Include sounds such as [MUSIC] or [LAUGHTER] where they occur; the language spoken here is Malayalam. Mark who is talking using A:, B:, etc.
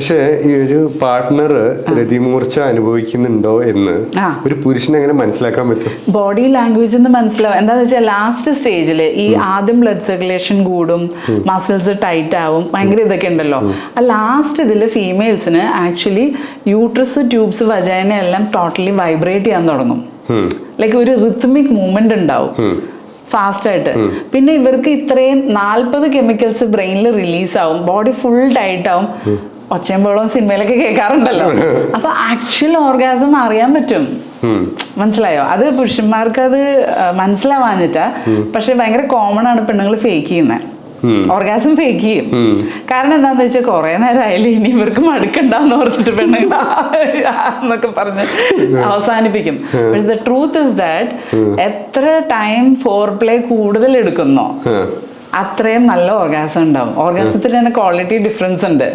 A: പക്ഷേ ഈ ഒരു പാർട്ട്ണർ രതിമൂർച്ച അനുഭവിക്കുന്നുണ്ടോ എന്ന് ഒരു പുരുഷനെ എങ്ങനെ മനസ്സിലാക്കാൻ പറ്റും?
B: ബോഡി ലാംഗ്വേജ് എന്ന് മനസ്സിലാവും എന്താന്ന് വെച്ചാൽ ലാസ്റ്റ് സ്റ്റേജിൽ ഈ ആദ്യം ബ്ലഡ് സർക്കുലേഷൻ കൂടും മസിൽസ് ടൈറ്റ് ആവും ഭയങ്കര ഇതൊക്കെ ഉണ്ടല്ലോ. ആ ലാസ്റ്റ് ഇതിൽ ഫീമെയിൽസിന് ആക്ച്വലി യൂട്രസ് ട്യൂബ്സ് വജൈന എല്ലാം ടോട്ടലി വൈബ്രേറ്റ് ചെയ്യാൻ തുടങ്ങും. ലൈക്ക് ഒരു റിത്മിക് മൂവ്മെന്റ് ഉണ്ടാവും. ഫാസ്റ്റ് ആയിട്ട്. പിന്നെ ഇവർക്ക് ഇത്രയും നാൽപ്പത് കെമിക്കൽസ് ബ്രെയിനിൽ റിലീസ് ആവും. ബോഡി ഫുൾ ടൈറ്റ് ആവും. ഒച്ചയും ബഹളവും സിനിമയിലൊക്കെ കേൾക്കാറുണ്ടല്ലോ. [LAUGHS] അപ്പൊ ആക്ച്വൽ ഓർഗാസം അറിയാൻ പറ്റും. മനസ്സിലായോ? അത് പുരുഷന്മാർക്ക് അത് മനസ്സിലാവാഞ്ഞിട്ടാ. പക്ഷെ ഭയങ്കര കോമൺ ആണ് പെണ്ണുങ്ങൾ ഫേക്ക് ചെയ്യുന്നത് ഓർഗാസം ഫേക്ക് ചെയ്യും. കാരണം എന്താന്ന് വെച്ചാൽ കുറെ നേരം ആയാലും ഇനി ഇവർക്ക് മടുക്കണ്ടെന്ന് ഓർത്തിട്ട് പെണ്ണുങ്ങൾ എന്നൊക്കെ പറഞ്ഞ് അവസാനിപ്പിക്കും. ദ ട്രൂത്ത് ഇസ് ദാറ്റ് എത്ര ടൈം ഫോർ പ്ലേ കൂടുതൽ എടുക്കുന്നോ. അത്രയും നല്ല ഓർഗാസം ഉണ്ടാവും. ഓർഗാസത്തിൽ തന്നെ ക്വാളിറ്റി ഡിഫറൻസ് ഉണ്ട്.